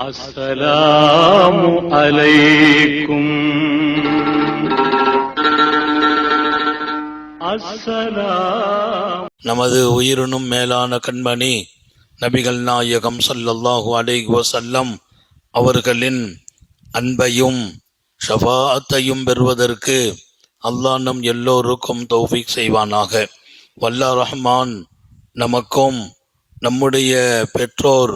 السلام عليكم السلام நமது உயிரினும் மேலான கண்மணி நபிகள் நாயகம் ஸல்லல்லாஹு அலைஹி வஸல்லம் அவர்களின் அன்பையும் ஷஃபாஅத்தையும் பெறுவதற்கு அல்லாஹ் நம் எல்லோருக்கும் தௌஃபீக் செய்வானாக வல்லா ரஹ்மான் நமக்கும் நம்முடைய பெற்றோர்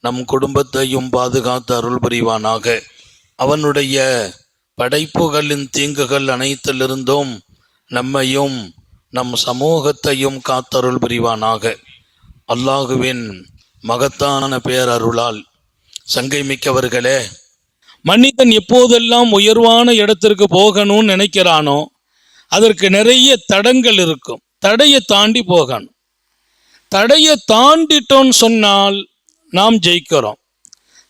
நம் குடும்பத்தையும் பாதுகாத்து அருள் புரிவானாக. அவனுடைய படைப்புகளின் தீங்குகள் அனைத்திலிருந்தும் நம்மையும் நம் சமூகத்தையும் காத்தருள் புரிவானாக. அல்லாஹுவின் மகத்தான பேரருளால் சங்கை மிக்கவர்களே மனிதன் எப்போதெல்லாம் உயர்வான இடத்திற்கு போகணும்னு நினைக்கிறானோ அதற்கு நிறைய தடங்கள் இருக்கும். தடையை தாண்டி போகணும். தடையை தாண்டிட்டோன்னு சொன்னால் நாம் ஜெயிக்கிறோம்.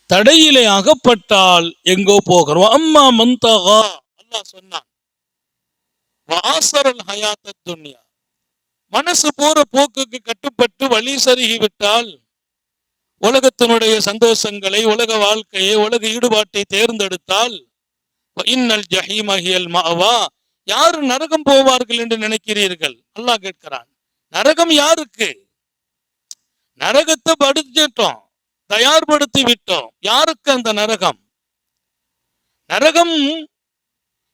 தடையிலே அகப்பட்டால் எங்கோ போகிறோம். அம்மா மந்தகா அல்லாஹ் சொன்னான். வாசரல் ஹயாத்த துன்யா. மனசு போற போக்குக்கு கட்டுப்பட்டு வழி சருகி விட்டால் உலகத்தினுடைய சந்தோஷங்களை உலக வாழ்க்கையை உலக ஈடுபாட்டை தேர்ந்தெடுத்தால் இன்னல் ஜஹீமஹியல் மாவா யாரு நரகம் போவார்கள் என்று நினைக்கிறீர்கள்? அல்லாஹ் கேட்கிறான். நரகம் யாருக்கு? நரகத்தை படிச்சிட்டோம் தயார்படுத்தி விட்டோம். யாருக்கு அந்த நரகம்? நரகம்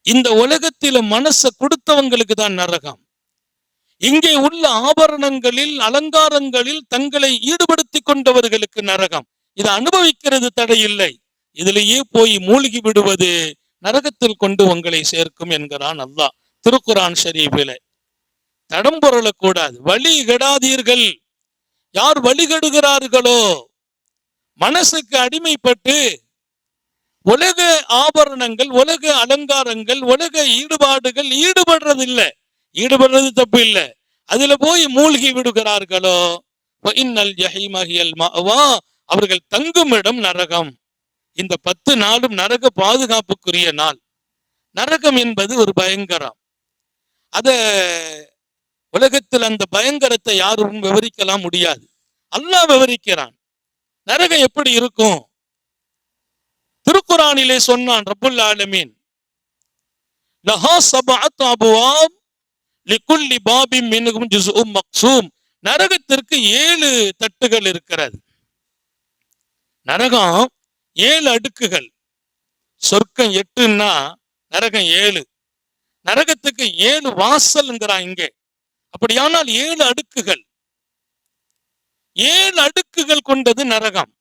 இந்த உலகத்தில மனச கொடுத்தவங்களுக்கு தான் நரகம். இங்கே உள்ள ஆபரணங்களில் அலங்காரங்களில் தங்களை ஈடுபடுத்தி கொண்டவர்களுக்கு நரகம். இதை அனுபவிக்கிறது தடையில்லை இதிலேயே போய் மூழ்கி விடுவது நரகத்தில் கொண்டு உங்களை சேர்க்கும் என்கிறான் அல்லாஹ். திருக்குரான் ஷரீஃபில. தடம் புரளக்கூடாது. வழி கெடாதீர்கள். யார் வழி கெடுகிறார்களோ மனசுக்கு அடிமைப்பட்டு உலக ஆபரணங்கள் உலக அலங்காரங்கள் உலக ஈடுபாடுகள் ஈடுபடுறதில்லை. ஈடுபடுறது தப்பு இல்லை. அதுல போய் மூழ்கி விடுகிறார்களோ? இன்னல் ஜஹீமஹியல் மாவா அவர்கள் தங்கும் இடம் நரகம். இந்த பத்து நாளும் நரக பாதுகாப்புக்குரிய நாள். நரகம் என்பது ஒரு பயங்கரம். அத உலகத்தில் அந்த பயங்கரத்தை யாரும் விவரிக்கலாம் முடியாது. அல்லாஹ் விவரிக்கிறான். நரகம் எப்படி இருக்கும்? திருக்குறானிலே சொன்னான் ரபுல் ஆலமீன் நரகத்திற்கு ஏழு தட்டுகள் இருக்கிறது. நரகம் ஏழு அடுக்குகள். சொர்க்கம் எட்டுன்னா நரகம் ஏழு. நரகத்துக்கு ஏழு வாசல்ங்கிறான் இங்கே. அப்படியானால் ஏழு அடுக்குகள். ஏழு அடுக்குகள் கொண்டது நரகம்?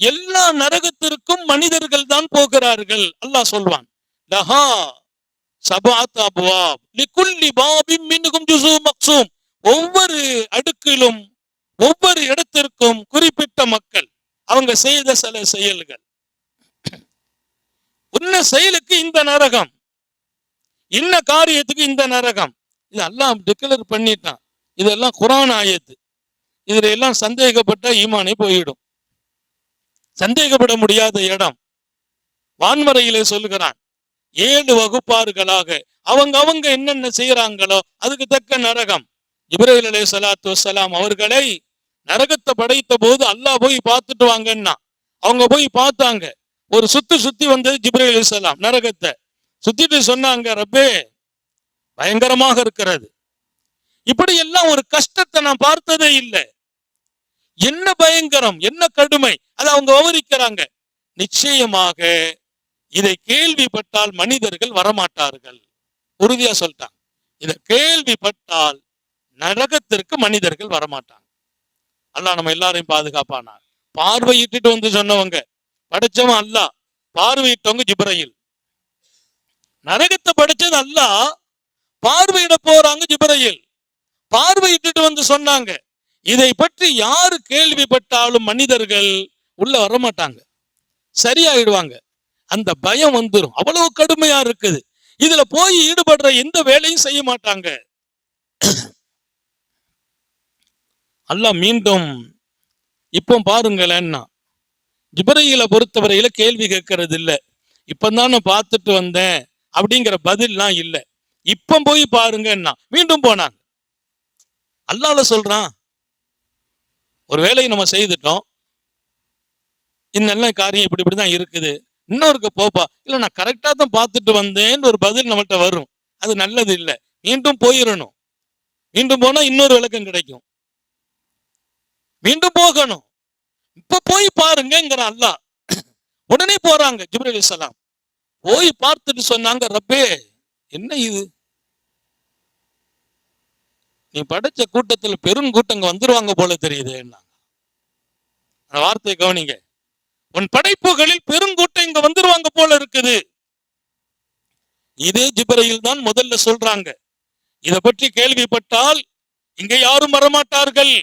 எல்லா நரகத்திற்கும் மனிதர்கள் தான் போகிறார்கள் அல்லாஹ் சொல்வான். லஹா சபாத் அபுவாப். லிகுல்லி பாபின் மின்ஹும் மக்சூம் ஒவ்வொரு அடுக்கிலும் ஒவ்வொரு இடத்திற்கும் குறிப்பிட்ட மக்கள் அவங்க செய்த சில செயல்கள். உன்ன செயலுக்கு இந்த நரகம் இன்ன காரியத்துக்கு இந்த நரகம். இது எல்லாம் டிக்ளேர் பண்ணிட்டான். இதெல்லாம் குரான் ஆயத்து. இதுல எல்லாம் சந்தேகப்பட்ட ஈமானே போயிடும் சந்தேகப்பட முடியாத இடம். வான்மறையிலே சொல்லுகிறான் ஏழு வகுப்பார்களாக அவங்க அவங்க என்னென்ன செய்யறாங்களோ அதுக்கு தக்க நரகம். இப்ராஹிம் அலே சலாத்து வலாம் அவர்களை நரகத்தை படைத்த போது அல்லாஹ் போய் பார்த்துட்டு வாங்கன்னா அவங்க போய் பார்த்தாங்க. ஒரு சுத்து சுத்தி வந்தது ஜிப்ரேல் அலிசலாம் நரகத்தை. சுத்திட்டு சொன்னாங்க ரப்பே பயங்கரமாக இருக்கிறது. இப்படி எல்லாம் ஒரு கஷ்டத்தை நான் பார்த்ததே இல்லை. என்ன பயங்கரம் என்ன கடுமை. அதை அவங்க விவரிக்கிறாங்க. நிச்சயமாக இதை கேள்விப்பட்டால் மனிதர்கள் வரமாட்டார்கள். உறுதியா சொல்லிட்டாங்க இதை கேள்விப்பட்டால் நரகத்திற்கு மனிதர்கள் வரமாட்டாங்க. அல்லா நம்ம எல்லாரையும் பாதுகாப்பானா பார்வையிட்டு வந்து சொன்னவங்க. படைச்சவன் அல்ல பார்வையிட்டவங்க ஜிப்ரையில். நரகத்தை படைச்சது அல்ல பார்வையிட போறாங்க ஜிப்ரையில். பார்வையிட்டு வந்து சொன்னாங்க. இதை பற்றி யாரு கேள்விப்பட்டாலும் மனிதர்கள் உள்ள வரமாட்டாங்க. சரியாயிடுவாங்க. அந்த பயம் வந்துடும் அவ்வளவு கடுமையா இருக்குது. இதுல போய் ஈடுபடுற எந்த வேலையும் செய்ய மாட்டாங்க. அல்ல மீண்டும் இப்போ பாருங்களேன்னா ஜிப்ரீல பொறுத்தவரையில கேள்வி கேட்கறது இல்லை இப்பதான் நான் பார்த்துட்டு வந்தேன் அப்படிங்கிற பதில்லாம் இல்லை. இப்ப போய் பாருங்கன்னா மீண்டும் போனாங்க. அல்லால சொல்றான் ஒரு வேலையை நம்ம செய்துட்டோம். இன்னெல்லாம் காரியம் இப்படி இப்படிதான் இருக்குது. இன்னொருக்கு போப்பா. இல்லை நான் கரெக்டாக தான் பார்த்துட்டு வந்தேன்னு ஒரு பதில் நம்மகிட்ட வரும். அது நல்லது இல்லை. மீண்டும் போயிடணும் மீண்டும் போனால் இன்னொரு விளக்கம் கிடைக்கும். மீண்டும் போகணும். இப்ப போய் பாருங்கிற அல்லாஹ் உடனே போறாங்க ஜிப்ரலி அலைஹிஸ்ஸலாம் போய் பார்த்துட்டு சொன்னாங்க ரப்பே என்ன இது? நீ படைச்ச கூட்டத்துல பெருங்கூட்டங்க வந்துருவாங்க போல தெரியுது அந்த வார்த்தையை கவனிங்க. உன் படைப்புகளில் பெருங்கூட்டம் இங்க வந்துருவாங்க போல இருக்குது. இதே ஜிபரையில் தான் முதல்ல சொல்றாங்க. இத பற்றி கேள்விப்பட்டால் இங்க யாரும் வரமாட்டார்கள்.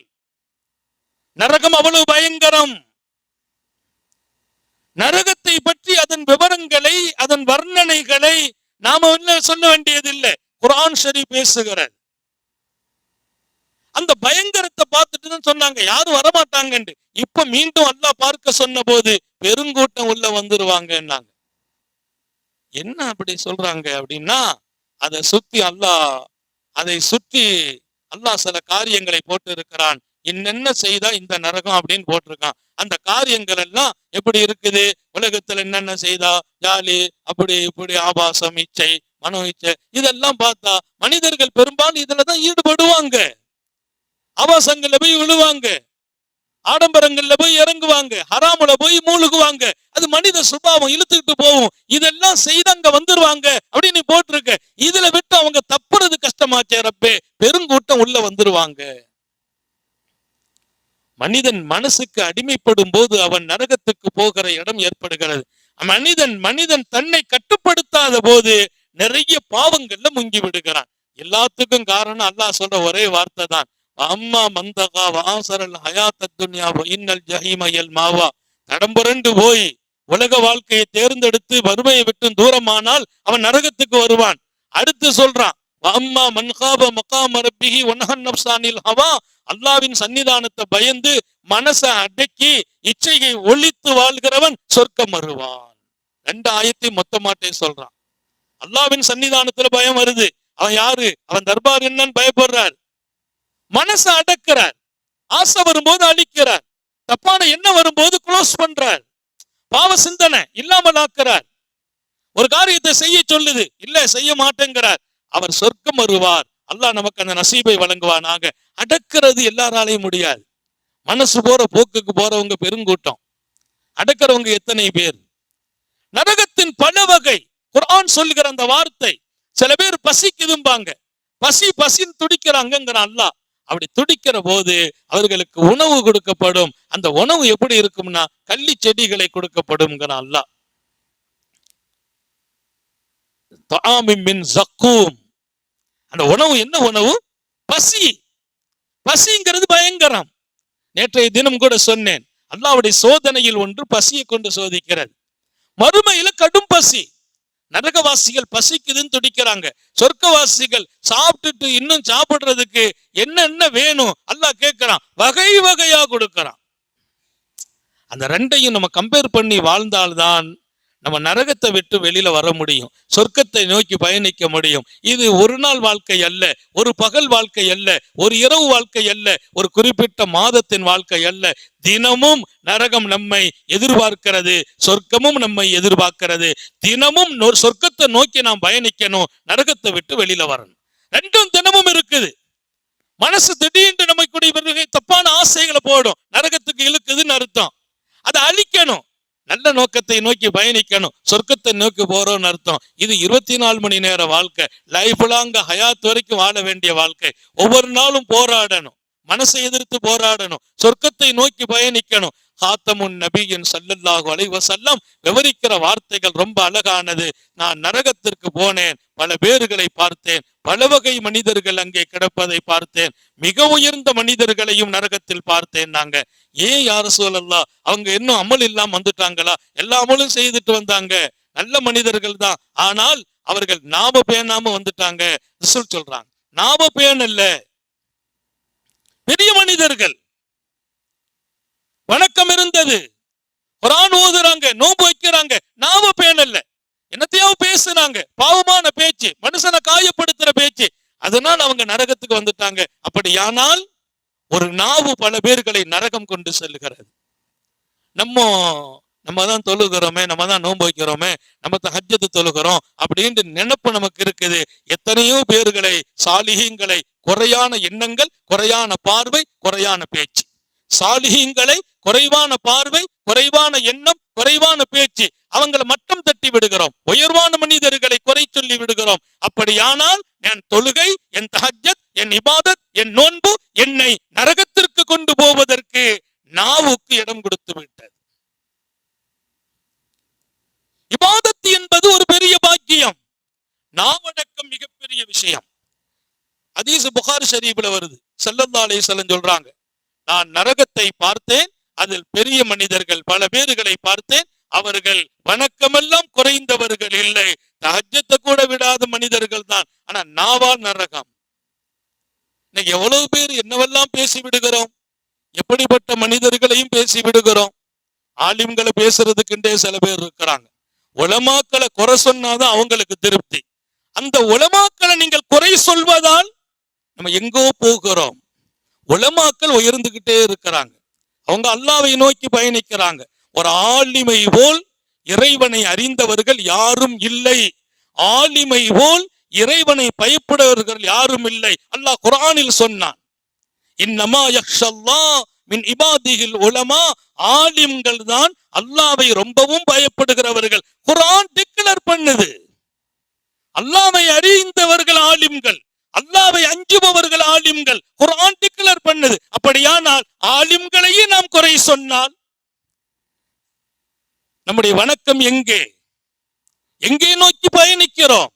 நரகம் அவ்வளவு பயங்கரம். நரகத்தை பற்றி அதன் விவரங்களை அதன் வர்ணனைகளை நாம என்ன சொல்ல வேண்டியதில்லை. குரான் ஷரி பேசுகிறது அந்த பயங்கரத்தை பார்த்துட்டுதான் சொன்னாங்க. யாரும் வரமாட்டாங்கன்னு இப்ப மீண்டும் அல்லாஹ் பார்க்க சொன்ன போது பெருங்கூட்டம் உள்ள வந்துருவாங்கன்னாங்க. என்ன அப்படி சொல்றாங்க அப்படின்னா அதை சுத்தி அல்லாஹ் அதை சுற்றி அல்லாஹ் சில காரியங்களை போட்டு இருக்கிறான் என்னென்ன செய்தா இந்த நரகம் அப்படின்னு போட்டிருக்கான். அந்த காரியங்கள் எல்லாம் எப்படி இருக்குது? உலகத்துல என்னென்ன செய்தா? ஜாலி அப்படி இப்படி ஆபாசம் இச்சை மனோ இச்சை இதெல்லாம் பார்த்தா மனிதர்கள் பெரும்பாலும் இதுலதான் ஈடுபடுவாங்க. ஆபாசங்கள்ல போய் விழுவாங்க. ஆடம்பரங்கள்ல போய் இறங்குவாங்க. ஹராமுல போய் மூழ்குவாங்க. அது மனித சுபாவம் இழுத்துக்கிட்டு போகும். இதெல்லாம் செய்து அங்க வந்துருவாங்க அப்படின்னு நீ போட்டிருக்க. இதுல விட்டு அவங்க தப்புறது கஷ்டமாச்சே ரப்பே. பெருங்கூட்டம் உள்ள வந்துருவாங்க. மனிதன் மனசுக்கு அடிமைப்படும் போது அவன் நரகத்துக்கு போகிற இடம் ஏற்படுகிறது. மனிதன் மனிதன் தன்னை கட்டுப்படுத்தாத போது நிறைய பாவங்கள்ல முங்கி விடுகிறான். எல்லாத்துக்கும் காரணம் அல்லாஹ் சொல்ற ஒரே வார்த்தை தான் அம்மா மந்தகா வாசரல் ஹயாத்த துன்யா இன்னல் ஜஹிமயல் மாவா. தடம்புரண்டு போய் உலக வாழ்க்கையை தேர்ந்தெடுத்து வறுமையை விட்டு தூரமானால் அவன் நரகத்துக்கு வருவான். அடுத்து சொல்றான் அம்மா மன்காப மகாம மரபிஹி ஒன்னஹன் நப்சானில் ஹவா. அல்லாவின் சன்னிதானத்தை பயந்து மனசை அடக்கி இச்சையை ஒழித்து வாழ்கிறவன் சொர்க்கம் வருவான். ரெண்டு ஆயத்தை மொத்தமாட்டே சொல்றான். அல்லாவின் சன்னிதானத்துல பயம் வருது. அவன் யாரு? அவன் தர்பார் என்னன்னு பயப்படுறாரு. மனசை அடக்கிறார். ஆசை வரும்போது அழிக்கிறார். தப்பான எண்ணம் வரும்போது க்ளோஸ் பண்றார். பாவ சிந்தனை இல்லாமல் ஆக்குறார். ஒரு காரியத்தை செய்ய சொல்லுது இல்ல செய்ய மாட்டேங்கிறார். அவர் சொர்க்கம் வருவார். அல்லாஹ் நமக்கு அந்த நசீபை வழங்குவானாக. அடக்கிறது எல்லாராலையும் முடியாது. மனசு போற போக்குக்கு போறவங்க பெருங்கூட்டம். அடக்கிறவங்க எத்தனை பேர்? நரகத்தின் பல வகை. குர்ஆன் சொல்லுகிற அந்த வார்த்தை சில பேர் பசிக்குதும்பாங்க. பசி பசின்னு துடிக்கிறாங்கிறான் அல்லாஹ். அப்படி துடிக்கிற போது அவர்களுக்கு உணவு கொடுக்கப்படும். அந்த உணவு எப்படி இருக்கும்னா கள்ளி செடிகளை கொடுக்கப்படும்ங்கிற அல்லாஹ் மின் அந்த உணவு என்ன உணவு? பசி. பசிங்கிறது பயங்கரம். நேற்றைய தினம் கூட சொன்னேன். அல்லாவுடைய சோதனையில் ஒன்று பசியை கொண்டு சோதிக்கிறது. மறுமையில கடும் பசி. நரகவாசிகள் பசிக்குதுன்னு துடிக்கிறாங்க. சொர்க்கவாசிகள் சாப்பிட்டுட்டு இன்னும் சாப்பிடுறதுக்கு என்னென்ன வேணும்? அல்லாஹ் கேட்கிறான். வகை வகையா கொடுக்கறான். அந்த ரெண்டையும் நம்ம கம்பேர் பண்ணி வாழ்ந்தால்தான் நம்ம நரகத்தை விட்டு வெளியில வர முடியும். சொர்க்கத்தை நோக்கி பயணிக்க முடியும். இது ஒரு நாள் வாழ்க்கை அல்ல ஒரு பகல் வாழ்க்கை அல்ல ஒரு இரவு வாழ்க்கை அல்ல ஒரு குறிப்பிட்ட மாதத்தின் வாழ்க்கை அல்ல. தினமும் நரகம் நம்மை எதிர்பார்க்கிறது சொர்க்கமும் நம்மை எதிர்பார்க்கிறது. தினமும் சொர்க்கத்தை நோக்கி நாம் பயணிக்கணும் நரகத்தை விட்டு வெளியில வரணும். ரெண்டும் தினமும் இருக்குது. மனசு திடீர்னு நம்மை கூடிய தப்பான ஆசைகளை போடும். நரகத்துக்கு இழுக்குதுன்னு அர்த்தம். அதை அழிக்கணும். நல்ல நோக்கத்தை நோக்கி பயணிக்கணும். சொர்க்கத்தை நோக்கி போறோம்னு அர்த்தம். இது இருபத்தி நாலு மணி நேர வாழ்க்கை. லைஃப் லாங்க ஹயாத் வரைக்கும் வாழ வேண்டிய வாழ்க்கை. ஒவ்வொரு நாளும் போராடணும். மனசை எதிர்த்து போராடணும். சொர்க்கத்தை நோக்கி பயணிக்கணும். ஹாத்தமுன் நபியின் சல்லல்லாஹு அலைவசல்லம் விவரிக்கிற வார்த்தைகள் ரொம்ப அழகானது. நான் நரகத்திற்கு போனேன் பல பேர்களை பார்த்தேன் பல வகை மனிதர்கள் அங்கே கிடப்பதை பார்த்தேன் மிக உயர்ந்த மனிதர்களையும் நரகத்தில் பார்த்தேன் நாங்க. ஏன் யார சொல்லலாம் அவங்க இன்னும் அமல் இல்லாம வந்துட்டாங்களா? எல்லா அமலும் செய்துட்டு வந்தாங்க. நல்ல மனிதர்கள் தான். ஆனால் அவர்கள் நாம பேணாம வந்துட்டாங்க. சொல்றாங்க நாம பேணல்ல பெரிய மனிதர்கள். வணக்கம் இருந்தது. குரான் ஓதுறாங்க நோன்பு வைக்கிறாங்க. நாம பேணல்ல என்னத்தையோ பேசுனாங்க. பாவமான பேச்சு மனுஷனை காயப்படுத்துற பேச்சு. அதனால அவங்க நரகத்துக்கு வந்துட்டாங்க. அப்படியானால் ஒரு நாவு பல பேர்களை நரகம் கொண்டு செல்லுகிறது. நம்ம நம்ம தான் தொழுகிறோமே நம்ம தான் நோன்பு வைக்கிறோமே நம்ம தான் ஹஜ்ஜத்து தொழுகிறோம் அப்படின்ட்டு நினைப்பு நமக்கு இருக்குது. எத்தனையோ பேர்களை சாலிகங்களை குறையான எண்ணங்கள் குறையான பார்வை குறையான பேச்சு. சாலிகங்களை குறைவான பார்வை குறைவான எண்ணம் குறைவான பேச்சு. அவங்களை மட்டம் தட்டி விடுகிறோம். உயர்வான மனிதர்களை குறை சொல்லி விடுகிறோம். அப்படியானால் என் தொழுகை என் தஹஜத் என் இபாதத் என் நோன்பு என்னை நரகத்திற்கு கொண்டு போவதற்கு நாவுக்கு இடம் கொடுத்து விட்டது. இபாதத்து என்பது ஒரு பெரிய பாக்கியம். நாவடக்கம் மிகப்பெரிய விஷயம். அதீசு புகார் ஷரீப்ல வருது. செல்லந்தாலே அலைஹி சொல்றாங்க. நான் நரகத்தை பார்த்தேன் அதில் பெரிய மனிதர்கள் பல பேர்களை பார்த்தேன். அவர்கள் வணக்கமெல்லாம் குறைந்தவர்கள் இல்லை. தஹஜத்தை கூட விடாத மனிதர்கள் தான். ஆனா நாவா நரகம். இன்னைக்கு எவ்வளவு பேர் என்னவெல்லாம் பேசி விடுகிறோம்? எப்படிப்பட்ட மனிதர்களையும் பேசி விடுகிறோம்? ஆலிம்களை பேசுறதுக்குண்டே சில பேர் இருக்கிறாங்க. உலமாக்களை குறை சொன்னாதான் அவங்களுக்கு திருப்தி. அந்த உலமாக்களை நீங்கள் குறை சொல்வதால் நம்ம எங்கோ போகிறோம். உலமாக்கள் உயர்ந்துகிட்டே இருக்கிறாங்க. அவங்க அல்லாவை நோக்கி பயணிக்கிறாங்க. ஒரு ஆலிமை போல் இறைவனை அறிந்தவர்கள் யாரும் இல்லை. ஆலிமை போல் இறைவனை பயப்படுவர்கள் யாரும் இல்லை. அல்லாஹ் குரானில் சொன்னான். இன்னமா யக்ஷல்லா மின் இபாதியில் உலமா. ஆலிம்கள் தான் அல்லாவை ரொம்பவும் பயப்படுகிறவர்கள். குரான் டிக்ளேர் பண்ணுது. அல்லாவை அறிந்தவர்கள் ஆலிம்கள். அல்லாவை அஞ்சுபவர்கள் ஆலிம்கள். குரான் டிக்ளேர் பண்ணது. அப்படியானால் ஆலிம்களையே நாம் குறை சொன்னால் நம்முடைய வணக்கம் எங்கே? எங்கே நோக்கி பயணிக்கிறோம்?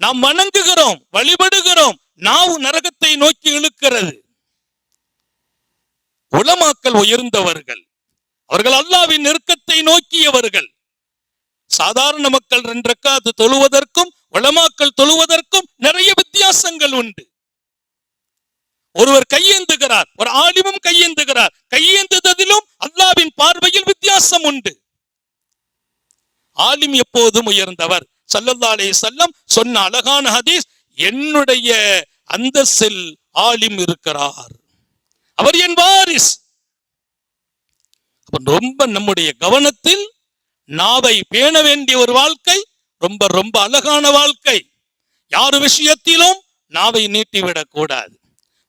நாம் வணங்குகிறோம் வழிபடுகிறோம். நாவு நரகத்தை நோக்கி இழுக்கிறது. உலமாக்கல் உயர்ந்தவர்கள். அவர்கள் அல்லாவின் நெருக்கத்தை நோக்கியவர்கள். சாதாரண மக்கள் ரெண்டு ரக்காத்து தொழுவதற்கும் உளமாக்கல் தொழுவதற்கும் நிறைய வித்தியாசங்கள் உண்டு. ஒருவர் கையேந்துகிறார் ஒரு ஆலிமும் கையேந்துகிறார். கையேந்துவதிலும் அல்லாவின் பார்வையில் வித்தியாசம் உண்டு. ஆலிம் எப்போதும் உயர்ந்தவர். சல்லல்லாலே செல்லம் சொன்ன அழகான ஹதீஸ் என்னுடைய அந்தஸ்தில் ஆலிம் இருக்கிறார். அவர் என் வாரிஸ். ரொம்ப நம்முடைய கவனத்தில் நாவை பேண வேண்டிய ஒரு வாழ்க்கை ரொம்ப ரொம்ப அழகான வாழ்க்கை. யார் விஷயத்திலும் நாவை நீட்டிவிடக் கூடாது.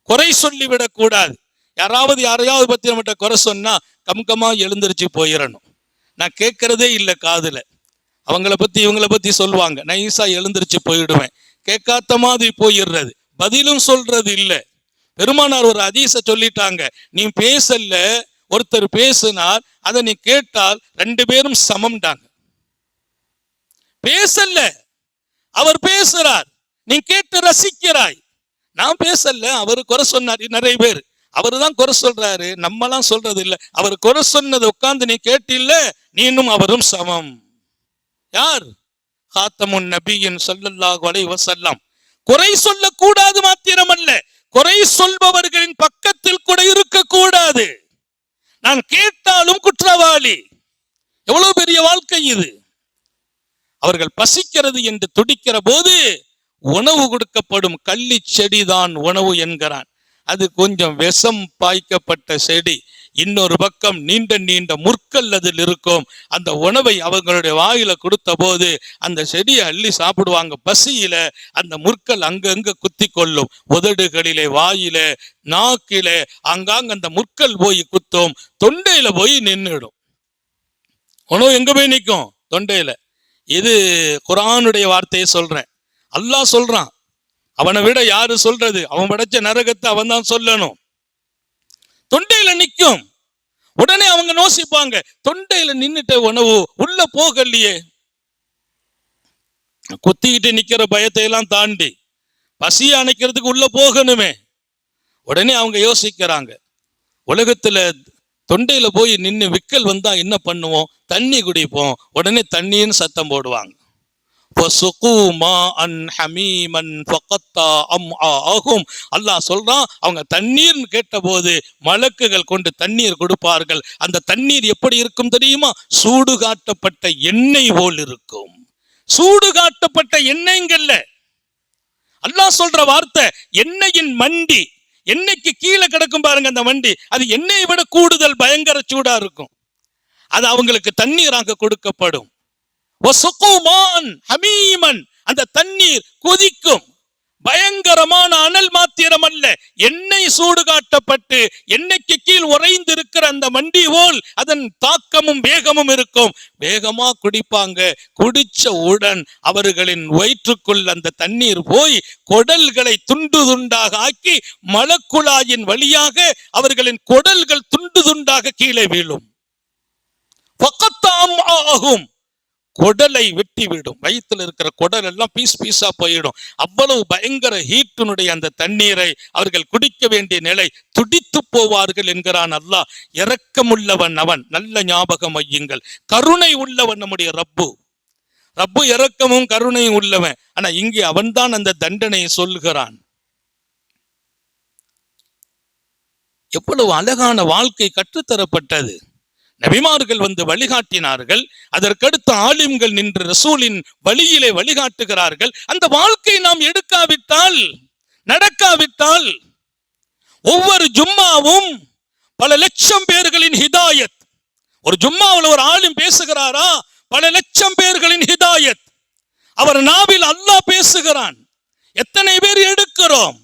குறை சொல்லிவிடக் கூடாது. யாராவது யாரையாவது பத்தி நம்மகிட்ட குறை சொன்னா கம்கமா எழுந்திருச்சு போயிடணும் நான் கேட்கறதே இல்லை காதுல. அவங்கள பத்தி இவங்கள பத்தி சொல்லுவாங்க. நைஸா எழுந்திருச்சு போயிடுவேன். கேட்காத மாதிரி போயிடுறது. பதிலும் சொல்றது இல்லை. பெருமானார் ஒரு அதீச சொல்லிட்டாங்க. நீ பேசல ஒருத்தர் பேசினார். அதை நீ கேட்டால் ரெண்டு பேரும் சமம்டாங்க. பேசல அவர் பேசுறார். நீ கேட்டு ரசிக்கிறாய். நான் பேசல அவர் குறை சொன்னார் நிறைய பேர். அவர் தான் குறை சொல்றாரு நம்மலாம் சொல்றது இல்லை அவர் குறை சொன்னதை உட்கார்ந்து நீ கேட்டில்ல நீனும் அவரும் சமம். யார்? ஹாத்தமுன் நபியின் ஸல்லல்லாஹு அலைஹி வஸல்லம். குறை சொல்லக்கூடாது மாத்திரமல்ல குறை சொல்பவர்களின் பக்கத்தில் கூட இருக்கக்கூடாது. நான் கேட்டாலும் குற்றவாளி. எவ்வளவு பெரிய வாழ்க்கை இது. அவர்கள் பசிக்கிறது என்று துடிக்கிற போது உணவு கொடுக்கப்படும் கள்ளி செடிதான் உணவு என்கிறான். அது கொஞ்சம் விஷம் பாய்க்கப்பட்ட செடி. இன்னொரு பக்கம் நீண்ட நீண்ட முற்கள் அதில் இருக்கும். அந்த உணவை அவங்களுடைய வாயில கொடுத்த போது அந்த செடியை அள்ளி சாப்பிடுவாங்க. பசியில அந்த முற்கள் அங்கங்க குத்தி கொள்ளும். உதடுகளிலே வாயில நாக்கில அங்காங்க அந்த முற்கள் போய் குத்தும். தொண்டையில போய் நின்றுடும் உணவு எங்க போய் நிற்கும் தொண்டையில. இது குரானுடைய வார்த்தையை சொல்றேன். அல்லாஹ் சொல்றான். அவனை விட யாரு சொல்றது? அவன் படைச்ச நரகத்தை அவன் தான் சொல்லணும். தொண்டையில நிற்கும் உடனே அவங்க நோசிப்பாங்க தொண்டையில நின்னுட்ட உணவு உள்ள போகலையே. குத்திக்கிட்டு நிக்கிற பயத்தை எல்லாம் தாண்டி பசியை அணைக்கிறதுக்கு உள்ள போகணுமே. உடனே அவங்க யோசிக்கிறாங்க. உலகத்துல தொண்டையில போய் நின்று விக்கல் வந்தா என்ன பண்ணுவோம்? தண்ணி குடிப்போம். உடனே தண்ணின்னு சத்தம் போடுவாங்க. அல்லாஹ் சொல்றான் அவங்க தண்ணீர்னு கேட்டபோது மலக்குகள் கொண்டு தண்ணீர் கொடுப்பார்கள். அந்த தண்ணீர் எப்படி இருக்கும் தெரியுமா? சூடு காட்டப்பட்ட எண்ணெய் போல் இருக்கும். சூடு காட்டப்பட்ட எண்ணெய்ங்கல்ல அல்லாஹ் சொல்ற வார்த்தை எண்ணெயின் மண்டி. எண்ணெய்க்கு கீழே கிடக்கும் பாருங்க அந்த மண்டி. அது எண்ணெயை விட கூடுதல் பயங்கர சூடா இருக்கும். அது அவங்களுக்கு தண்ணீராக கொடுக்கப்படும். ஹமீமன். அந்த தண்ணீர் கொதிக்கும். பயங்கரமான அனல் மாத்திரம் அல்ல எண்ணெய் சூடு காட்டப்பட்டு எண்ணெய்க்கு கீழ் உறைந்து இருக்கிற அந்த மண்டி போல் அதன் தாக்கமும் வேகமும் இருக்கும். வேகமா குடிப்பாங்க. குடிச்ச உடன் அவர்களின் வயிற்றுக்குள் அந்த தண்ணீர் போய் குடல்களை துண்டு துண்டாக ஆக்கி மலக்குழாயின் வழியாக அவர்களின் குடல்கள் துண்டு துண்டாக கீழே வீழும். பக்கத்தாம் ஆகும். குடலை வெட்டி விடும் வயித்துல இருக்கிற குடல் எல்லாம் பீஸ் பீஸா போயிடும். அவ்வளவு பயங்கர ஹீட்டினுடைய அந்த தண்ணீரை அவர்கள் குடிக்க வேண்டிய நிலை துடித்து போவார்கள் என்கிறான் அல்லாஹ். இரக்கமுள்ளவன் அவன். நல்ல ஞாபகம் வையுங்கள். கருணை உள்ளவன் நம்முடைய ரப்பு. ரப்பு இரக்கமும் கருணையும் உள்ளவன். ஆனா இங்கே அவன்தான் அந்த தண்டனையை சொல்லுகிறான். எவ்வளவு அழகான வாழ்க்கை கற்றுத்தரப்பட்டது. நபிமார்கள் வந்து வழிகாட்டினார்கள். அதற்கடுத்து ஆலிம்கள் நின்று ரசூலின் வழியிலே வழிகாட்டுகிறார்கள். அந்த வாழ்க்கை நாம் எடுக்காவிட்டால் நடக்காவிட்டால் ஒவ்வொரு ஜும்மாவும் பல லட்சம் பேர்களின் ஹிதாயத். ஒரு ஜும்மாவில் ஒரு ஆலிம் பேசுகிறாரா? பல லட்சம் பேர்களின் ஹிதாயத். அவர் நாவில் அல்லாஹ் பேசுகிறான். எத்தனை பேர் எடுக்கிறோம்?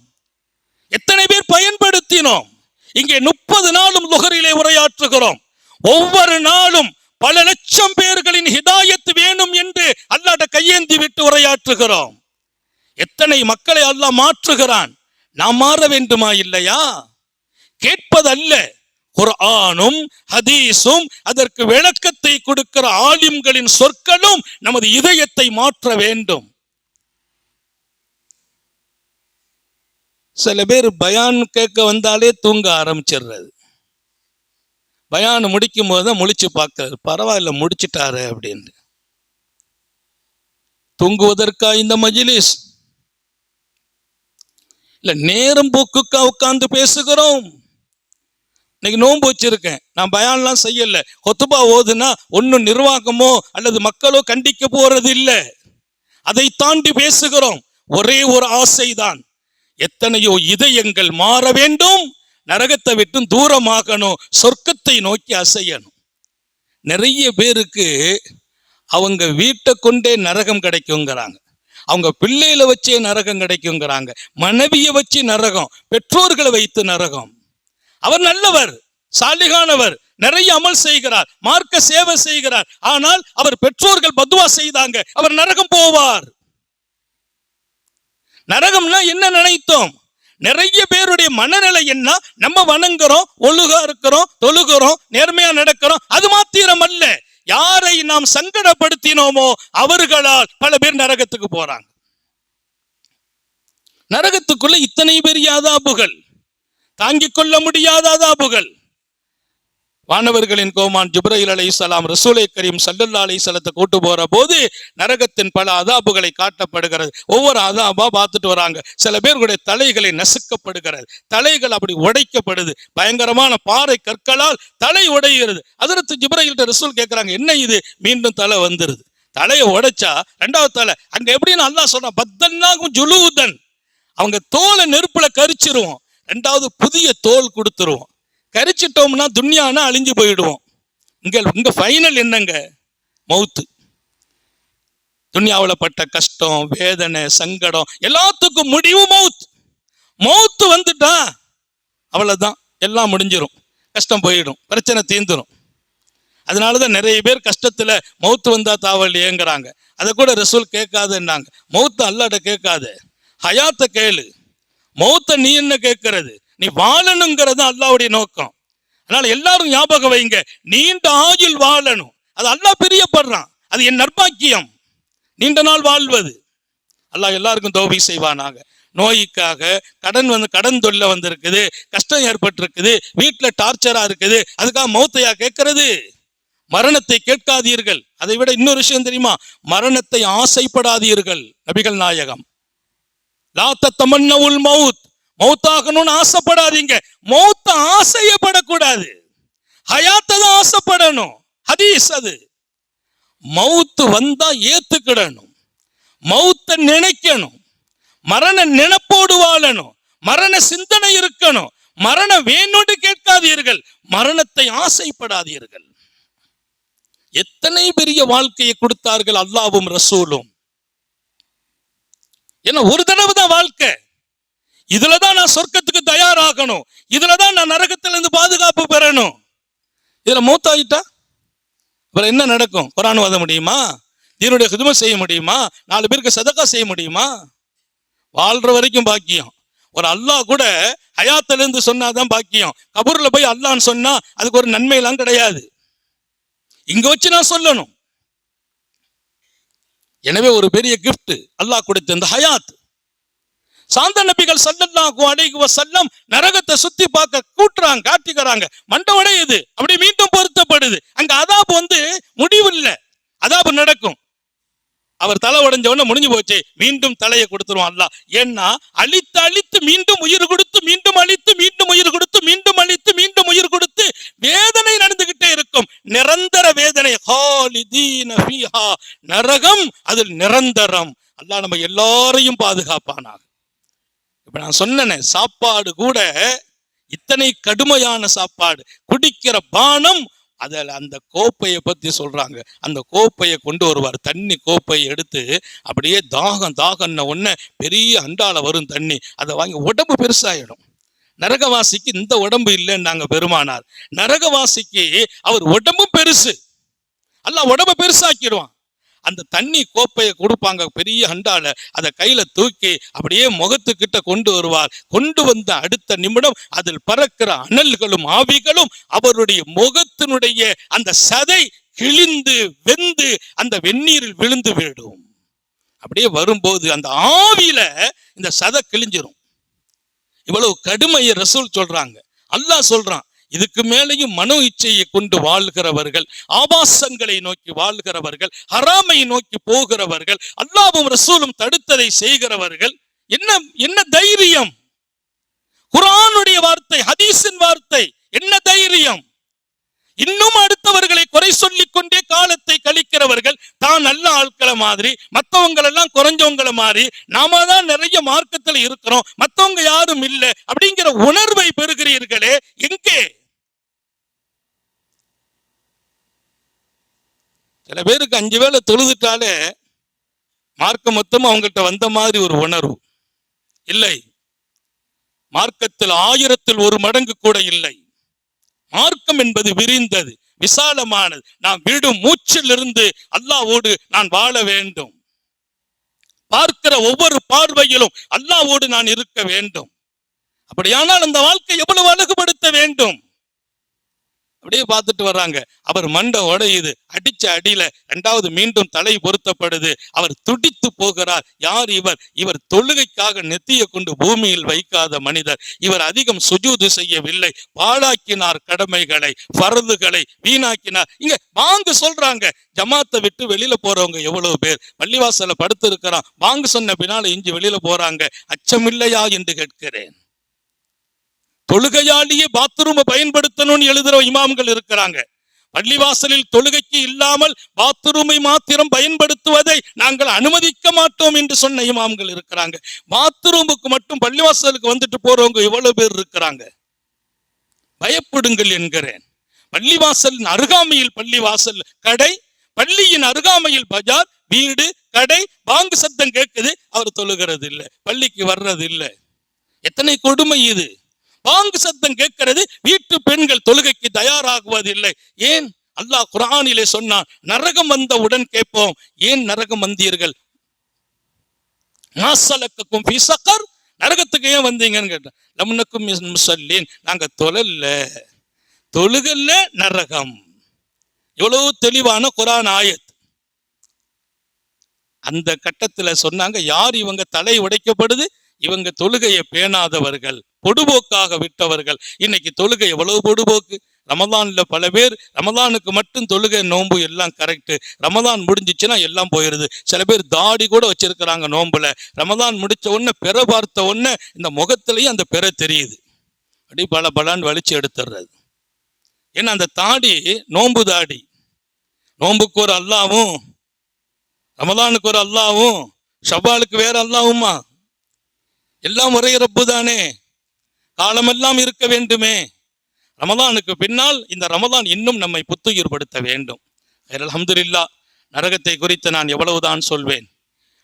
எத்தனை பேர் பயன்படுத்தினோம்? இங்கே முப்பது நாளும் நுகரிலே உரையாற்றுகிறோம். ஒவ்வொரு நாளும் பல லட்சம் பேர்களின் ஹிதாயத் வேணும் என்று அல்லாட்ட கையேந்தி விட்டு உரையாற்றுகிறோம். எத்தனை மக்களை அல்லாஹ் மாற்றுகிறான்? நாம் மாற வேண்டுமா இல்லையா? கேட்பதல்ல. குர்ஆனும் ஹதீஸும் அதற்கு விளக்கத்தை கொடுக்கிற ஆலிம்களின் சொற்களும் நமது இதயத்தை மாற்ற வேண்டும். சில பேர் பயான் கேட்க வந்தாலே தூங்க ஆரம்பிச்சிடுறது. பயான் முடிக்கும் போது தான் முழிச்சு பார்க்கறது பரவாயில்ல முடிச்சிட்டாரு அப்படின்னு தூங்குவதற்கா இந்த மஜிலிஸ்? இல்ல நேரம் போக்குக்கா உட்கார்ந்து பேசுகிறோம். இன்னைக்கு நோன்பு வச்சிருக்கேன். நான் பயான்லாம் செய்யல. கொத்துபா ஓதுனா ஒன்னும் நிர்வாகமோ அல்லது மக்களோ கண்டிக்க போறது இல்லை. அதை தாண்டி பேசுகிறோம். ஒரே ஒரு ஆசைதான். எத்தனையோ இதயங்கள் மாற வேண்டும். நரகத்தை விட்டும் தூரமாகணும் சொர்க்கத்தை நோக்கி அசையணும். நிறைய பேருக்கு அவங்க வீட்டை கொண்டே நரகம் கிடைக்குங்கிறாங்க. அவங்க பிள்ளையில வச்சே நரகம் கிடைக்குங்கிறாங்க. மனைவியை வச்சு நரகம் பெற்றோர்களை வைத்து நரகம். அவர் நல்லவர் சாலிகானவர் நிறைய அமல் செய்கிறார் மார்க்க சேவை செய்கிறார். ஆனால் அவர் பெற்றோர்கள் பத்துவா செய்தாங்க அவர் நரகம் போவார். நரகம்னா என்ன நினைத்தோம்? நிறைய பேருடைய மனநிலை என்ன? நம்ம வணங்குறோம் ஒழுகா இருக்கிறோம் தொழுகிறோம் நேர்மையா நடக்கிறோம் அது மாத்திரம் அல்ல யாரை நாம் சங்கடப்படுத்தினோமோ அவர்களால் பல பேர் நரகத்துக்கு போறாங்க. நரகத்துக்குள்ள இத்தனை பெரிய அதாபுகள் தாங்கிக் கொள்ள முடியாத அதாபுகள் வானவர்களின் கோமான் ஜிப்ரஹில் அலை இஸ்லாம் ரசூலை கரீம் சல்லல்லா சலத்தை கூட்டு போற போது நரகத்தின் பல அதாபுகளை காட்டப்படுகிறது. ஒவ்வொரு அதாபா பார்த்துட்டு வராங்க. சில பேர்களுடைய தலைகளை நசுக்கப்படுகிறது. தலைகள் அப்படி உடைக்கப்படுது. பயங்கரமான பாறை கற்களால் தலை உடைகிறது. அதற்கு ஜிப்ரஹில்கிட்ட ரசூல் கேட்குறாங்க என்ன இது? மீண்டும் தலை வந்துருது. தலையை உடைச்சா ரெண்டாவது தலை அங்க எப்படின்னு அல்லா சொன்னா பத்தன்னாகும் ஜுலூதன். அவங்க தோலை நெருப்புல கரிச்சிருவோம். ரெண்டாவது புதிய தோல் கொடுத்துருவோம். கரிச்சிட்டோம்னா துன்யானா அழிஞ்சு போயிடுவோம். இங்க இங்க ஃபைனல் என்னங்க? மௌத்து துன்யாவில் பட்ட கஷ்டம் வேதனை சங்கடம் எல்லாத்துக்கும் முடிவு மவுத் மௌத்து வந்துட்டா அவ்வளோதான் எல்லாம் முடிஞ்சிடும் கஷ்டம் போயிடும். பிரச்சனை தீர்ந்துடும் அதனால தான் நிறைய பேர் கஷ்டத்தில் மௌத்து வந்தா தாவல்லையேங்கிறாங்க அதை கூட ரசூல் கேட்காதுன்னாங்க. மௌத்து அல்லாட்ட கேட்காத. ஹயாத்த கேளு. மௌத்த நீ என்ன கேட்கறது? நீ வாழணுங்கிறது அல்லாவுடைய நோக்கம். அதனால எல்லாரும் ஞாபகம் வைங்க நீண்ட ஆயுள் வாழணும். அது அல்லாஹ் பிரியப்படுறான். அது என் நற்பாக்கியம். நீண்ட நாள் வாழ்வது. அல்லாஹ் எல்லாருக்கும் தோபி செய்வானாங்க நோய்க்காக கடன் வந்து கடன் தொல்லை வந்திருக்குது கஷ்டம் ஏற்பட்டிருக்குது வீட்டில் டார்ச்சராக இருக்குது அதுக்காக மௌத்தையா கேட்கறது? மரணத்தை கேட்காதீர்கள். அதை விட இன்னொரு விஷயம் தெரியுமா? மரணத்தை ஆசைப்படாதீர்கள் நபிகள் நாயகம். லாத்த உல் மவுத். மௌத்தாகணும்னு ஆசைப்படாதீங்க. மௌத்த ஆசையப்படக்கூடாது. ஹயாத்தை தான் ஆசைப்படணும். ஹதீஸ் அது. மவுத்து வந்தா ஏத்துக்கிடணும். மௌத்த நினைக்கணும். மரண நினைப்போடு வாழணும். மரண சிந்தனை இருக்கணும். மரணம் வேணும்னு கேட்காதீர்கள். மரணத்தை ஆசைப்படாதீர்கள். எத்தனை பெரிய வாழ்க்கையை கொடுத்தார்கள் அல்லாவும் ரசூலும்? ஏன்னா ஒரு தடவை தான் வாழ்க்கை. இதுலதான் நான் சொர்க்கத்துக்கு தயாராகணும். இதுலதான் நான் நரகத்திலிருந்து பாதுகாப்பு பெறணும். இதுல மூத்தாயிட்டா? அப்புறம் என்ன நடக்கும்? குரான் வாத முடியுமா? தீனுடைய ஹிதுமை செய்ய முடியுமா? நாலு பேருக்கு சதக்கா செய்ய முடியுமா? வாழ்ற வரைக்கும் பாக்கியம். ஒரு அல்லாஹ் கூட ஹயாத்திலிருந்து சொன்னாதான் பாக்கியம். கபூர்ல போய் அல்லான்னு சொன்னா அதுக்கு ஒரு நன்மையெல்லாம் கிடையாது. இங்க வச்சு நான் சொல்லணும். எனவே ஒரு பெரிய கிஃப்ட் அல்லாஹ் கொடுத்த இந்த ஹயாத். சாந்த நபிகள் சல்லல்லாஹு அலைஹி வஸல்லம் நரகத்தை சுத்தி பார்க்க கூட்டுறாங்க காட்டிக்கிறாங்க. மண்டவடை இது. அப்படி மீண்டும் பொருத்தப்படுது. அங்க அதாப் வந்து முடிவு இல்ல. அதாப் நடக்கும். அவர் தலை உடஞ்ச உடனே முடிஞ்சு போச்சு. மீண்டும் தலையை கொடுத்துருவான் அல்லாஹ். ஏன்னா அழித்து அழித்து மீண்டும் உயிர் கொடுத்து மீண்டும் அழித்து மீண்டும் உயிர் கொடுத்து மீண்டும் அழித்து மீண்டும் உயிர் கொடுத்து வேதனை நடந்துகிட்டே இருக்கும். நிரந்தர வேதனை. நரகம் அதில் நிரந்தரம். அல்லாஹ் நம்ம எல்லாரையும் பாதுகாப்பானாக. இப்ப நான் சொன்னேனே சாப்பாடு கூட இத்தனை கடுமையான சாப்பாடு குடிக்கிற பானம் அதில் அந்த கோப்பையை பற்றி சொல்கிறாங்க அந்த கோப்பையை கொண்டு வருவார். தண்ணி கோப்பையை எடுத்து அப்படியே தாகம் தாகம்ன ஒன்று பெரிய அண்டால வரும் தண்ணி. அதை வாங்கி உடம்பு பெருசாகிடும் நரகவாசிக்கு இந்த உடம்பு இல்லைன்னாங்க பெருமானார். நரகவாசிக்கு அவர் உடம்பும் பெருசு. அல்ல உடம்பை பெருசாக்கிடுவான். அந்த தண்ணி கோப்பையை கொடுப்பாங்க பெரிய அண்டால. அதை கையில தூக்கி அப்படியே முகத்துக்கிட்ட கொண்டு வருவார். கொண்டு வந்த அடுத்த நிமிடம் அதில் பறக்கிற அனல்களும் ஆவிகளும் அவருடைய முகத்தினுடைய அந்த சதை கிழிந்து வெந்து அந்த வெந்நீரில் விழுந்து விடும். அப்படியே வரும்போது அந்த ஆவியில இந்த சதை கிழிஞ்சிரும். இவ்வளவு கடுமையை ரசூல் சொல்றாங்க. அல்லாஹ் சொல்றான் இதுக்கு மேலேயும் மனோ இச்சையை கொண்டு வாழ்கிறவர்கள் ஆபாசங்களை நோக்கி வாழ்கிறவர்கள் ஹராமை நோக்கி போகிறவர்கள் அல்லாவும் ரசூலும் தடுத்ததை செய்கிறவர்கள் என்ன என்ன தைரியம்? குரானுடைய வார்த்தை ஹதீஸின் வார்த்தை என்ன தைரியம்? இன்னும் அடுத்தவர்களை குறை சொல்லிக் கொண்டே காலத்தை கழிக்கிறவர்கள் தான் நல்ல ஆட்களை மாதிரி மற்றவங்களெல்லாம் குறைஞ்சவங்களை மாதிரி நாம தான் நிறைய மார்க்கத்துல இருக்கிறோம் மத்தவங்க யாரும் இல்லை அப்படிங்கிற உணர்வை பெறுகிறீர்களே எங்கே? சில பேருக்கு அஞ்சு வேளை தொழுதுட்டாலே மார்க்கம் மொத்தம் அவங்கள்ட்ட வந்த மாதிரி ஒரு உணர்வு. இல்லை. மார்க்கத்தில் ஆயிரத்தில் ஒரு மடங்கு கூட இல்லை. மார்க்கம் என்பது விரிந்தது விசாலமானது. நான் விடும் மூச்சிலிருந்து அல்லாவோடு நான் வாழ வேண்டும். பார்க்கிற ஒவ்வொரு பார்வையிலும் அல்லாவோடு நான் இருக்க வேண்டும். அப்படியானால் அந்த வாழ்க்கை எவ்வளவு அழகுபடுத்த வேண்டும்? அப்படியே பார்த்துட்டு வர்றாங்க. அவர் மண்டை உடையுது. அடிச்ச அடியில இரண்டாவது மீண்டும் தலை பொருத்தப்படுது. அவர் துடித்து போகிறார். யார் இவர்? இவர் தொழுகைக்காக நெத்திய கொண்டு பூமியில் வைக்காத மனிதர். இவர் அதிகம் சுஜூது செய்யவில்லை. பாழாக்கினார் கடமைகளை பரதுகளை வீணாக்கினார். இங்க வாங்க சொல்றாங்க. ஜமாத்தை விட்டு வெளியில போறவங்க எவ்வளவு பேர்? பள்ளிவாசல படுத்து இருக்கிறான் வாங்க சொன்ன பின்னால இஞ்சி வெளியில போறாங்க. அச்சமில்லையா என்று கேட்கிறேன். தொழுகையாலேயே பாத்ரூமை பயன்படுத்தணும்னு எழுதுற இமாம்கள் இருக்கிறாங்க. பள்ளிவாசலில் தொழுகைக்கு இல்லாமல் பாத்ரூமை மாத்திரம் பயன்படுத்துவதை நாங்கள் அனுமதிக்க மாட்டோம் என்று சொன்ன இமாம்கள் இருக்கிறாங்க. பாத்ரூமுக்கு மட்டும் பள்ளிவாசலுக்கு வந்துட்டு போறவங்க எவ்வளவு பேர் இருக்கிறாங்க? பயப்படுங்கள் என்கிறேன். பள்ளிவாசலின் அருகாமையில் பள்ளிவாசல் கடை பள்ளியின் அருகாமையில் பஜார் வீடு கடை பாங்கு சத்தம் கேட்குது அவர் தொழுகிறது இல்லை பள்ளிக்கு வர்றது இல்லை எத்தனை கொடுமை இது? பாங்கு சத்தம் கேட்கிறது. வீட்டு பெண்கள் தொழுகைக்கு தயாராகுவதில்லை. ஏன்? அல்லாஹ் குரானிலே சொன்னான் நரகம் வந்தவுடன் கேட்போம். ஏன் நரகம் வந்தீர்கள்? நரகத்துக்கு ஏன் வந்தீங்கன்னு கேட்டேன் நாங்க தொழல தொழுகல்ல நரகம். எவ்வளவு தெளிவான குரான் ஆயத். அந்த கட்டத்துல சொன்னாங்க யார் இவங்க தலை உடைக்கப்படுது? இவங்க தொழுகையை பேணாதவர்கள். பொடுபோக்காக விட்டவர்கள். இன்னைக்கு தொழுகை எவ்வளவு பொடுபோக்கு? ரமதான்ல பல பேர் ரமதானுக்கு மட்டும் தொழுகை நோன்பு எல்லாம் கரெக்டு ரமதான் முடிஞ்சிச்சுன்னா எல்லாம் போயிடுது சில பேர் தாடி கூட வச்சிருக்கிறாங்க நோன்புல ரமதான் முடிச்ச உடனே பெற பார்த்த உடனே இந்த முகத்திலையும் அந்த பெற தெரியுது. அப்படி பல பலான்னு வலிச்சு எடுத்துடுறது ஏன்னா அந்த தாடி நோன்பு தாடி. நோன்புக்கு ஒரு அல்லாவும் ரமதானுக்கு ஒரு அல்லாவும் ஷபாலுக்கு வேற அல்லாவுமா? எல்லாம் ஒரே ரப்பு தானே. காலமெல்லாம் இருக்க வேண்டுமே. ரமதானுக்கு பின்னால் இந்த ரமதான் இன்னும் நம்மை புத்துயிர்படுத்த வேண்டும். அலமதுல்லா நரகத்தை குறித்து நான் எவ்வளவுதான் சொல்வேன்.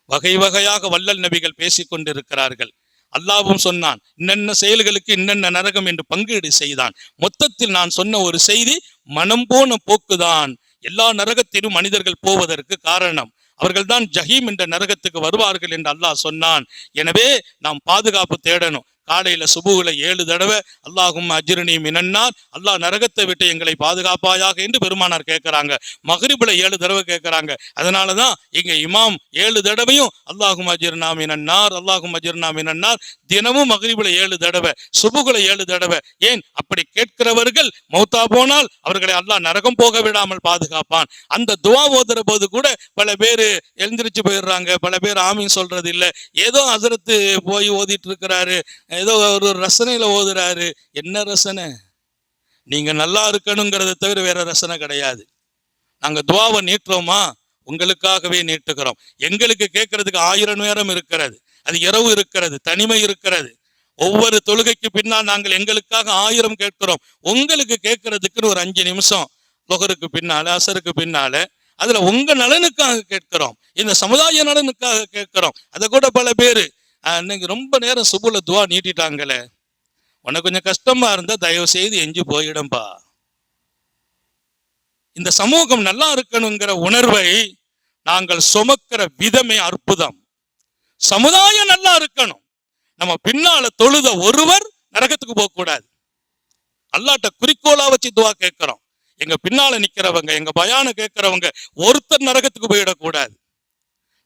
வகை வகையாக வள்ளல் நபிகள் பேசிக் கொண்டிருக்கிறார்கள். அல்லாவும் சொன்னான் இன்னென்ன செயல்களுக்கு இன்னென்ன நரகம் என்று பங்கீடு செய்தான். மொத்தத்தில் நான் சொன்ன ஒரு செய்தி மனம் போன போக்குதான். எல்லா நரகத்திலும் மனிதர்கள் போவதற்கு காரணம். அவர்கள்தான் ஜஹீம் என்ற நரகத்துக்கு வருவார்கள் என்று அல்லாஹ் சொன்னான். எனவே நாம் பாதுகாப்பு தேடணும். காலையில சுபுகுல ஏழு தடவை அல்லாஹும் அஜிரணி மினன்னார் அல்லாஹ் நரகத்தை விட்டு எங்களை பாதுகாப்பாயாக என்று பெருமானார் கேட்கிறாங்க. மகரிபுல ஏழு தடவை கேட்கிறாங்க. அதனாலதான் இங்க இமாம் ஏழு தடவையும் அல்லாஹும் அஜிர்னா மினன்னார் அல்லாஹும் அஜிர்னா மினன்னார் தினமும் மகரிபுல ஏழு தடவை சுபுகுல ஏழு தடவை. ஏன்? அப்படி கேட்கிறவர்கள் மௌத்தா போனால் அவர்களை அல்லாஹ் நரகம் போக விடாமல் பாதுகாப்பான். அந்த துவா ஓதுற போது கூட பல பேர் எழுந்திரிச்சு போயிடுறாங்க. பல பேர் ஆமின்னு சொல்றது இல்லை ஏதோ ஹசரத்து போய் ஓதிட்டு இருக்கிறாரு. ஏதோ ஒரு ரசனையில் ஓதுறாரு. என்ன ரசனை? நீங்கள் நல்லா இருக்கணுங்கிறத தவிர வேற ரசனை கிடையாது. நாங்கள் துவாவை நீட்டுறோமா? உங்களுக்காகவே நீட்டுகிறோம். எங்களுக்கு கேட்கறதுக்கு ஆயிரம் நேரம் இருக்கிறது. அது இரவு இருக்கிறது தனிமை இருக்கிறது. ஒவ்வொரு தொழுகைக்கு பின்னால் நாங்கள் எங்களுக்காக ஆயிரம் கேட்கிறோம். உங்களுக்கு கேட்கறதுக்குன்னு ஒரு அஞ்சு நிமிஷம் லொகருக்கு பின்னால அசருக்கு பின்னால அதுல உங்க நலனுக்காக கேட்கிறோம். இந்த சமுதாய நலனுக்காக கேட்கிறோம். அதை கூட பல பேரு அன்னைக்கு ரொம்ப நேரம் சுபுல துவா நீட்டிட்டாங்களே. உனக்கு கொஞ்சம் கஷ்டமா இருந்தா தயவு செய்து எஞ்சி போயிடும்பா. இந்த சமூகம் நல்லா இருக்கணுங்கிற உணர்வை நாங்கள் சுமக்கிற விதமே அற்புதம். சமுதாயம் நல்லா இருக்கணும். நம்ம பின்னால தொழுத ஒருவர் நரகத்துக்கு போக கூடாது. அல்லாட்ட குறிக்கோளா வச்சு துவா கேட்கிறோம். எங்க பின்னால நிக்கிறவங்க எங்க பயான கேட்கிறவங்க ஒருத்தர் நரகத்துக்கு போயிடக்கூடாது.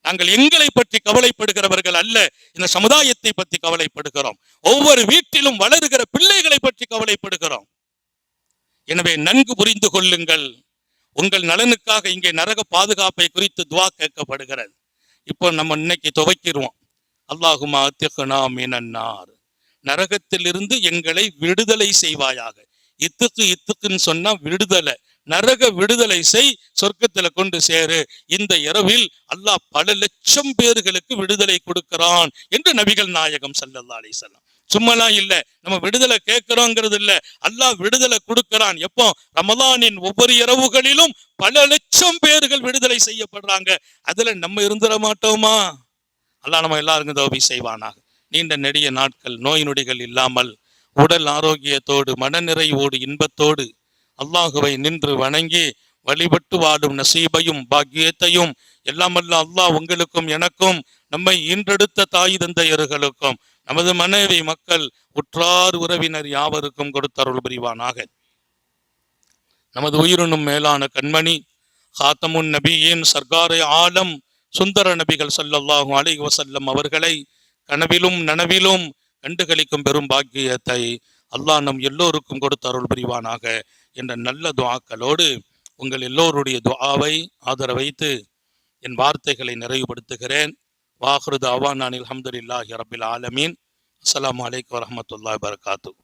நாங்கள் எங்களை பற்றி கவலைப்படுகிறவர்கள் அல்ல. இந்த சமுதாயத்தை பற்றி கவலைப்படுகிறோம். ஒவ்வொரு வீட்டிலும் வளருகிற பிள்ளைகளை பற்றி கவலைப்படுகிறோம். எனவே நன்கு புரிந்து கொள்ளுங்கள். உங்கள் நலனுக்காக இங்கே நரக பாதுகாப்பை குறித்து துவா கேட்கப்படுகிறது. இப்போ நம்ம இன்னைக்கு துவைக்கிருவோம் அல்லாஹுமா திகனா மீனன்னார் நரகத்திலிருந்து எங்களை விடுதலை செய்வாயாக. இத்துக்கு இத்துக்குன்னு சொன்னா விடுதலை. நரக விடுதலை செய் சொர்க்கத்துல கொண்டு சேரு. இந்த இரவில் அல்லாஹ் பல லட்சம் பேர்களுக்கு விடுதலை கொடுக்கிறான் என்று நபிகள் நாயகம் சல்லல்லா அலிசல்லாம் சும்மாலாம் இல்ல. நம்ம விடுதலை கேட்கிறோங்கிறது இல்ல. அல்லாஹ் விடுதலை கொடுக்கிறான். எப்போ? ரமலானின் ஒவ்வொரு இரவுகளிலும் பல லட்சம் பேர்கள் விடுதலை செய்யப்படுறாங்க. அதுல நம்ம இருந்துட மாட்டோமா? அல்லாஹ் நம்ம எல்லாருக்கும் தோபி செய்வானாக. நீண்ட நெடிய நாட்கள் நோய் நொடிகள் இல்லாமல் உடல் ஆரோக்கியத்தோடு மனநிறைவோடு இன்பத்தோடு அல்லாஹுவை நின்று வணங்கி வழிபட்டு வாடும் நசீபையும் பாக்கியத்தையும் எல்லாமல்ல அல்லாஹ் உங்களுக்கும் எனக்கும் நம்மை இன்றெடுத்த தாய் தந்தையர்களுக்கும் நமது மனைவி மக்கள் உற்றார் உறவினர் யாவருக்கும் கொடுத்தருள் புரிவானாக. நமது உயிரினும் மேலான கண்மணி ஹாத்தமுன் நபியின் சர்க்காரை ஆலம் சுந்தர நபிகள் ஸல்லல்லாஹு அலைஹி வசல்லம் அவர்களை கனவிலும் நனவிலும் கண்டுகளிக்கும் பெரும் பாக்கியத்தை அல்லாஹ் நம் எல்லோருக்கும் கொடுத்து அருள் புரிவானாக. என்ற நல்ல துவாக்களோடு உங்கள் எல்லோருடைய துஆவை ஆதரவைத்து என் வார்த்தைகளை நிறைவுபடுத்துகிறேன். வாஹ்ருத் அவானானில் அஹமதுல்லாஹி ரபில் ஆலமீன். அஸ்லாம் வலைக்கம் வரமத்துல்லா வபரகாத்துஹு